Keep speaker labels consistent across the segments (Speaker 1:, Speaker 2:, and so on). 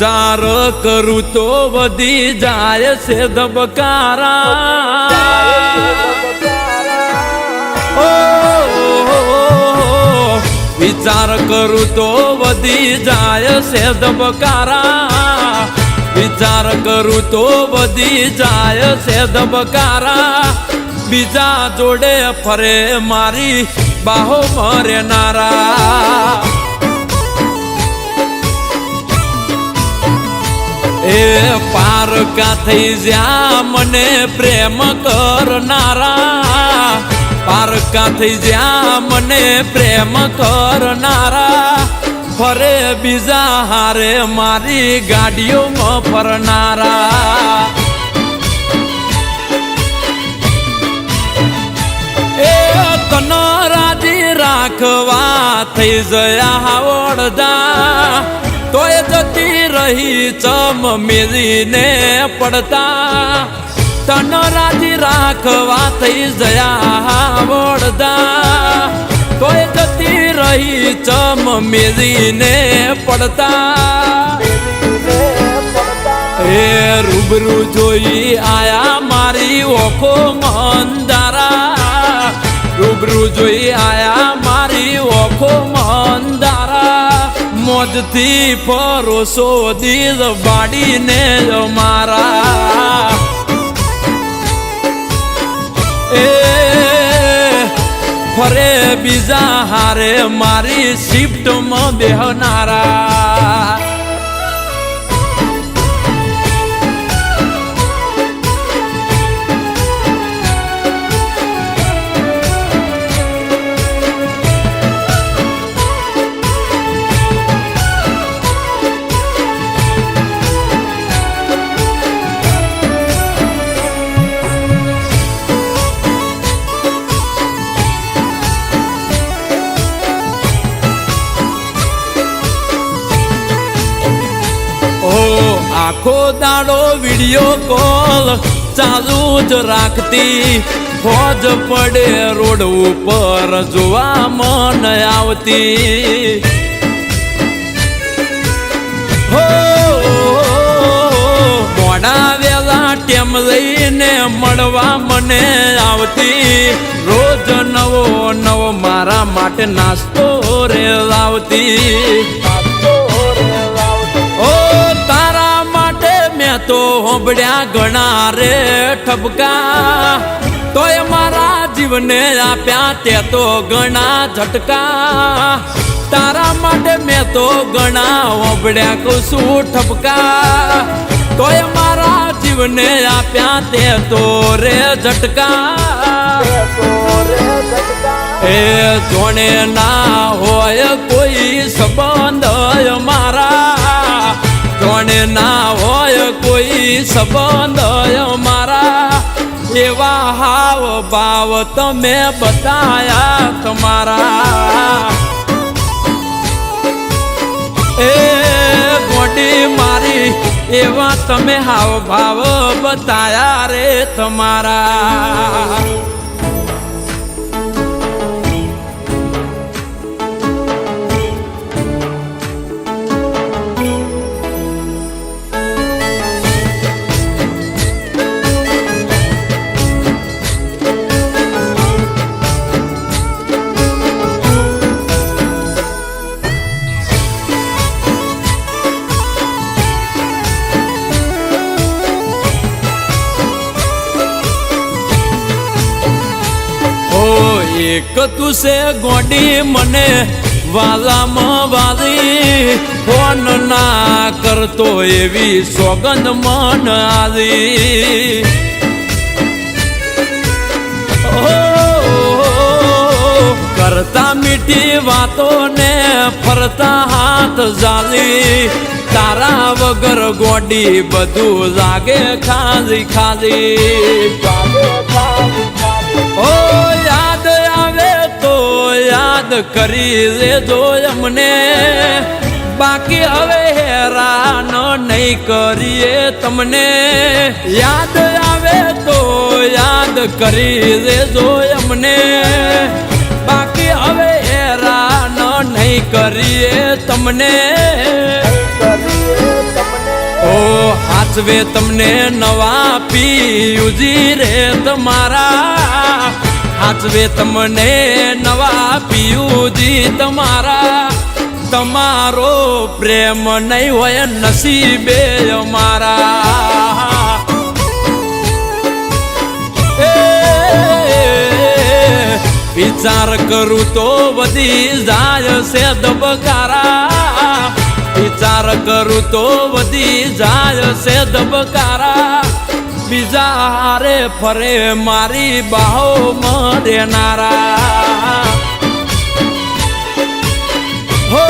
Speaker 1: વિચાર કરું તો વધી જાય છે ધબકારા. વિચાર કરું તો વધી જાય છે ધબકારા. વિચાર કરું તો વધી જાય છે ધબકારા. બીજા જોડે ફરે મારી, બાહો મરેનારા એ પારકા થઈ જ્યાં મને પ્રેમ કરનારા. પારકા થઈ જ્યાં મને પ્રેમ કરનારા. ફરે બીજા હારે મારી ગાડીઓમાં ફરનારા. એ તનો રાજી રાખવા થઈ જયા જતી રહી ચમ મેરીને પડતા. તન રાજી રાખવા થઈ જયા વડદા તોય જતી રહી ચમ મેરીને પડતા. એ રૂબરૂ જોઈ આયા મારી ઓખો મંદારા. રૂબરૂ જોઈ આયા મારી ઓખો મંદારા. મોજથી પરોસો દિલ બાડીને મારા. એ ફરે બીજા હારે મારી શિફ્ટમાં બેહનારા. આખો દાડો વીડિયો કોલ ચાલુ જ રાખતી. ફોજ પડે રોડ ઉપર જોવા મન આવતી. હો, મોડા ટેમ લઈને મળવા મને આવતી? રોજ નવો નવો મારા માટે નાસ્તો રે લાવતી. તો હોબડ્યા ઘણા રે ઠબકા તોય મારા જીવને આપ્યા તે તો ઘણા ઝટકા. તારા માટે મેં તો ઘણા હોંભળ્યા કુશું ઠબકા તોય મારા જીવને આપ્યા તે તો રે ઝટકા. એ જોણે ના હોય કોઈ સંબંધ મારા જોણે ના હોય કોઈ સંબંધ મારા એવા હાવ ભાવ તમે બતાયા તમારા. એ ગોડી મારી, એવા તમે હાવ ભાવ બતાયા રે તમારા. એક તું છે ગોડી મને વાલામાં વાલી. ફોન ના કરતો એવી સોગંદ મન આવી કરતા મીઠી વાતો ને ફરતા હાથ ઝાલી તારા વગર ગોડી બધું લાગે ખાલી ખાલી. ઓ યાદ કરી લેજો અમને બાકી હવે હેરાન નહીં કરીએ તમને. યાદ આવે તો યાદ કરી લેજો અમને બાકી હવે હેરાન નહીં કરીએ તમને. હાચવે તમને નવા પીયુજી રે તમારા. હાચવે તમને નવા પીયુજી તમારા. તમારો પ્રેમ નહીં હોય નસીબે અમારા. વિચાર કરું તો વધી જાય છે દબકારા વિચાર કરું તો વધી જાય છે દબકારા બીજા હારે ફરે મારી બાહો મરેનારા હો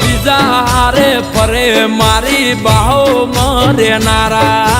Speaker 1: બીજા હારે ફરે મારી બાહો મરેનારા